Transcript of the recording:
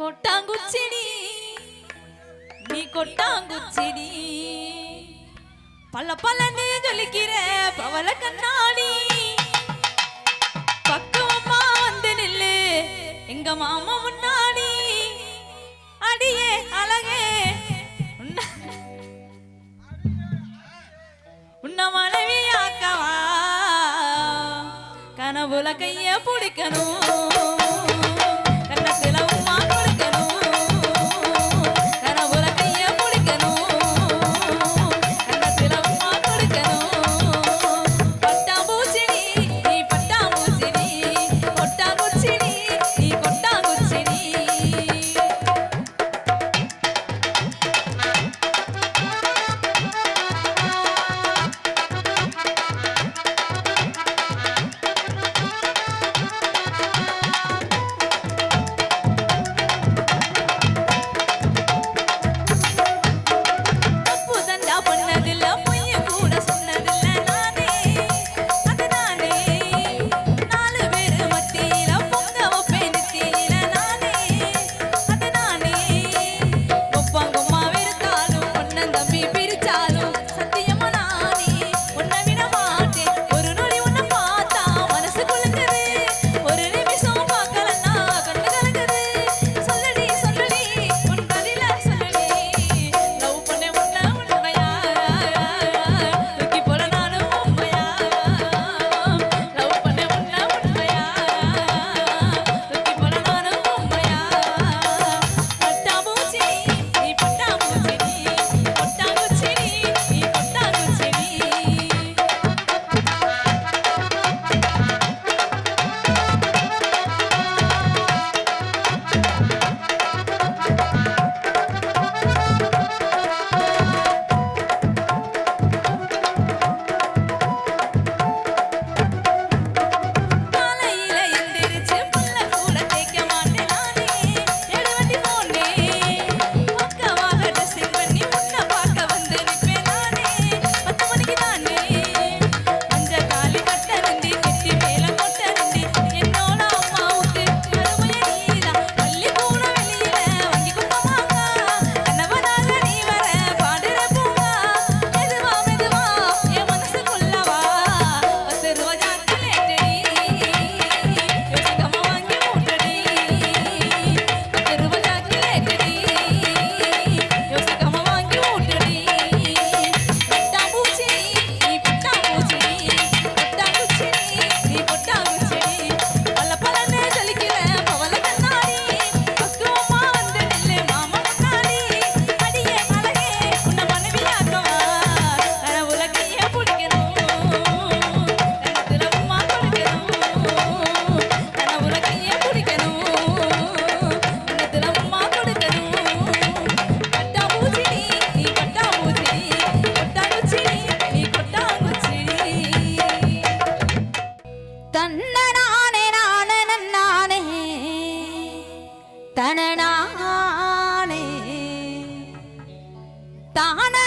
கொட்டாங்குச்சிடி. நீ கொட்டாங்குச்சிடி. பல பல்லன்னு ஜொலிக்கிற பவள கண்ணாடி. பக்குவமா வந்து நில்லு எங்க மாமா முன்னாடி. அடியே அழகே. உன்ன மனைவி ஆக்கவா கனவுல கைய பிடிக்கணும். தானா